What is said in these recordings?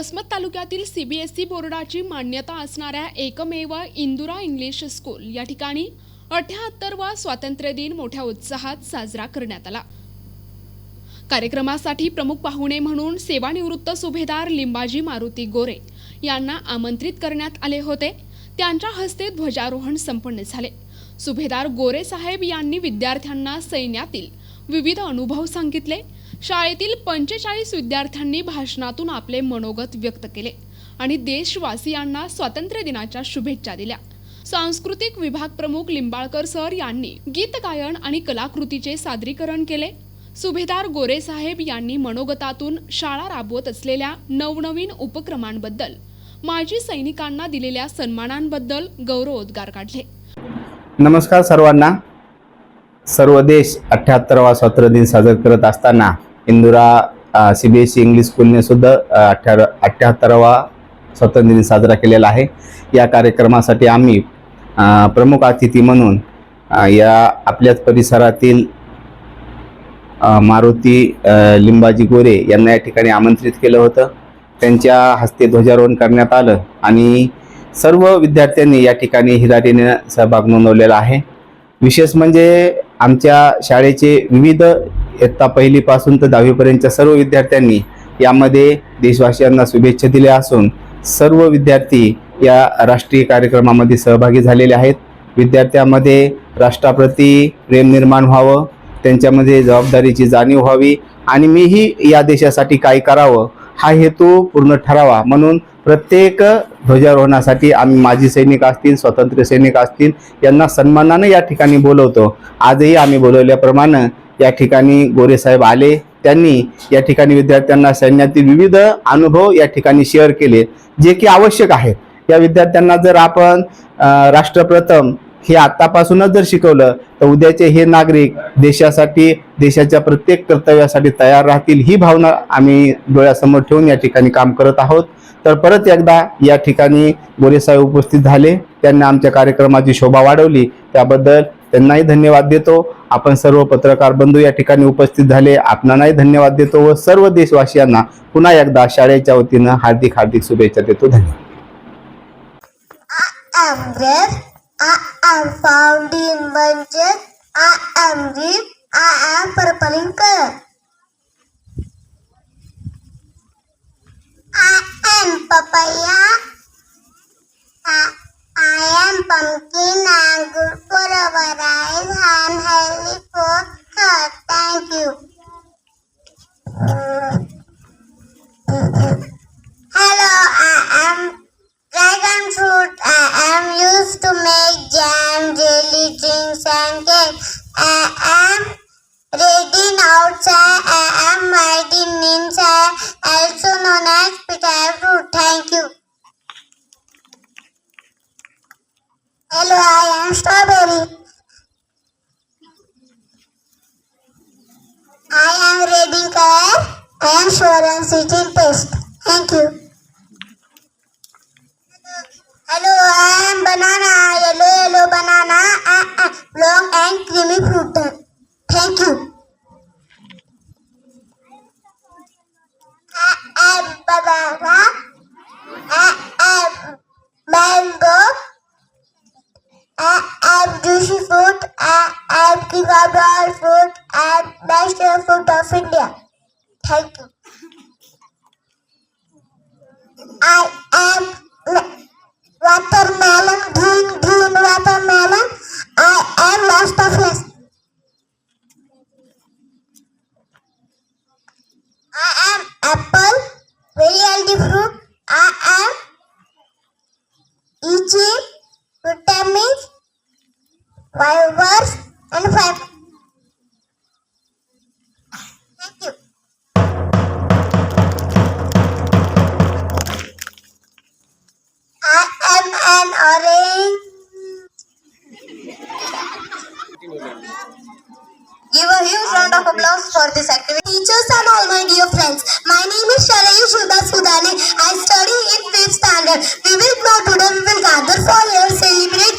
वसमत तालुक्यातील सीबीएसई बोर्डाची मान्यता असणाऱ्या एकमेव इंदुरा इंग्लिश स्कूल या ठिकाणी अठ्याहत्तरवा स्वातंत्र्य दिन मोठ्या उत्साहात साजरा करण्यात आला. कार्यक्रमासाठी प्रमुख पाहुणे म्हणून सेवानिवृत्त सुभेदार लिंबाजी मारुती गोरे यांना आमंत्रित करण्यात आले होते. त्यांच्या हस्ते ध्वजारोहण संपन्न झाले. सुभेदार गोरे साहेब यांनी विद्यार्थ्यांना सैन्यातील विविध अनुभव सांगितले. शाळेतील पंचेचाळीस विद्यार्थ्यांनी भाषणातून आपले मनोगत व्यक्त केले आणि देशवासियांना स्वातंत्र्य दिनाच्या शुभेच्छा दिल्या. सांस्कृतिक विभाग प्रमुख लिंबाळकर सर यांनी गीत गायन आणि कलाकृतीचे सादरीकरण केले. सुभेदार गोरे साहेब यांनी मनोगतातून शाळा राबवत असलेल्या नवनवीन उपक्रमांबद्दल माजी सैनिकांना दिलेल्या सन्मानांबद्दल गौरवोद्गार काढले. नमस्कार सर्वांना. सर्व देश अठ्ठ्याहत्तरावा स्वातंत्र्य दिन साजरा करत असताना Indura C B S E English स्कूलने सुद्धा अठ्ठ्या अठ्ठ्याहत्तरावा स्वातंत्र्य दिन साजरा केलेला आहे. या कार्यक्रमासाठी आम्ही प्रमुख अतिथी म्हणून या आपल्याच परिसरातील मारुती लिंबाजी गोरे यांना या ठिकाणी आमंत्रित केलं होतं. त्यांच्या हस्ते ध्वजारोहण करण्यात आलं आणि सर्व विद्यार्थ्यांनी या ठिकाणी हिरारीने सहभाग नोंदवलेला आहे. विशेष म्हणजे आमच्या शाळेचे विविध इयत्ता पहिलीपासून तर दहावीपर्यंतच्या सर्व विद्यार्थ्यांनी यामध्ये देशवासियांना शुभेच्छा दिल्या असून सर्व विद्यार्थी या राष्ट्रीय कार्यक्रमामध्ये सहभागी झालेले आहेत. विद्यार्थ्यांमध्ये राष्ट्राप्रती प्रेम निर्माण व्हावं त्यांच्यामध्ये जबाबदारीची जाणीव व्हावी आणि मीही या देशासाठी काय करावं हा हेतू पूर्ण ठरावा. म्हणून प्रत्येक ध्वजारोहणासाठी आम्ही माजी सैनिक असतील स्वतंत्र सैनिक असतील यांना सन्मानानं या ठिकाणी बोलवतो. आजही आम्ही बोलवल्याप्रमाणे या ठिकाणी गोरेसाहेब आले. त्यांनी या ठिकाणी विद्यार्थ्यांना सैन्यातील विविध अनुभव या ठिकाणी शेअर केले जे की आवश्यक आहे या विद्यार्थ्यांना जर आपण राष्ट्रप्रथम हे आतापासूनच जर शिकवलं तर उद्याचे हे नागरिक देशासाठी देशाच्या प्रत्येक कर्तव्यासाठी तयार राहतील ही भावना आम्ही डोळ्यासमोर ठेवून या ठिकाणी काम करत आहोत. तर परत एकदा या ठिकाणी गोरेसाहेब उपस्थित झाले. त्यांनी आमच्या कार्यक्रमाची शोभा वाढवली. त्याबद्दल त्यांनाही धन्यवाद देतो. आपण सर्व पत्रकार बंधू या ठिकाणी उपस्थित झाले. आपणांनाही धन्यवाद देतो व सर्व देशवासियांना पुन्हा एकदा शाळेच्या वतीनं हार्दिक हार्दिक शुभेच्छा देतो. धन्यवाद. I am papaya. I, I am pumpkin. Am good for our eyes. Am healthy for heart. Thank you. Hello, I am Dragon fruit. I am used to make jam, jelly, drinks, and cake. I am reading outside. I am hiding inside. Also known as potato fruit. Thank you. Hello, I am strawberry. I am reading color. I am sure and sweet in taste. Thank you. Hello, and King Abdul Food and National Food of India. Thank you. Give a huge round of applause for this activity. Teachers and all my dear friends, my name is Shalayu Das Kudane. I study in 5th standard. We will now today we will gather for here celebrate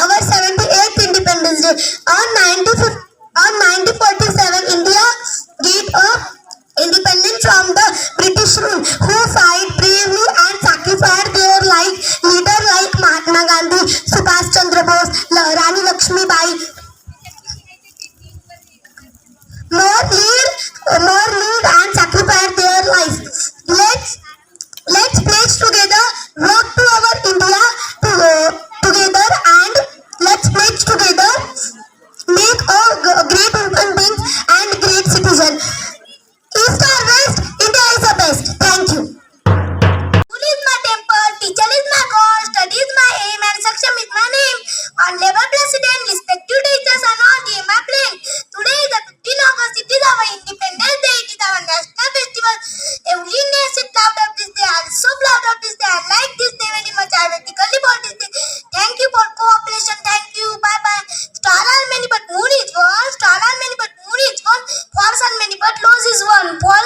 our 78th Independence Day. On on 1947, India gave a independence from the British rule who fight bravely and sacrificed their life. Leader like Mahatma Gandhi, Subhash Chandra Bose, Rani Lakshmi Bai, more lead more lead and sacrifice their lives. let's let's pledge together work to our india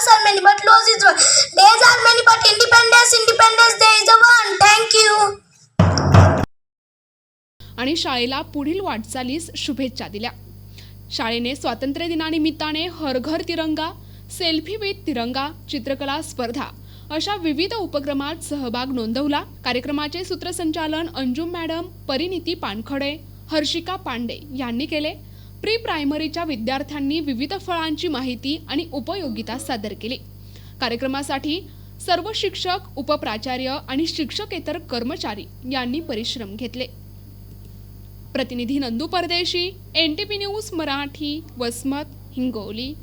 are many but laws is one. Days are many but independence, independence day is the one. Thank you. आणि शाळेला पुढील वाटचालीस शुभेच्छा दिल्या शाळेने स्वातंत्र्य दिनानिमित्ताने हर घर तिरंगा सेल्फी विथ तिरंगा चित्रकला स्पर्धा अशा विविध उपक्रमात सहभाग नोंदवला कार्यक्रमाचे सूत्रसंचालन अंजुम मॅडम परिणिती पानखडे हर्षिका पांडे यांनी केले प्री प्रायमरीच्या विद्यार्थ्यांनी विविध फळांची माहिती आणि उपयोगिता सादर केली. कार्यक्रमासाठी सर्व शिक्षक उपप्राचार्य आणि शिक्षकेतर कर्मचारी यांनी परिश्रम घेतले. प्रतिनिधी Nandu Pardeshi N T P news Marathi Vasmat Hingoli.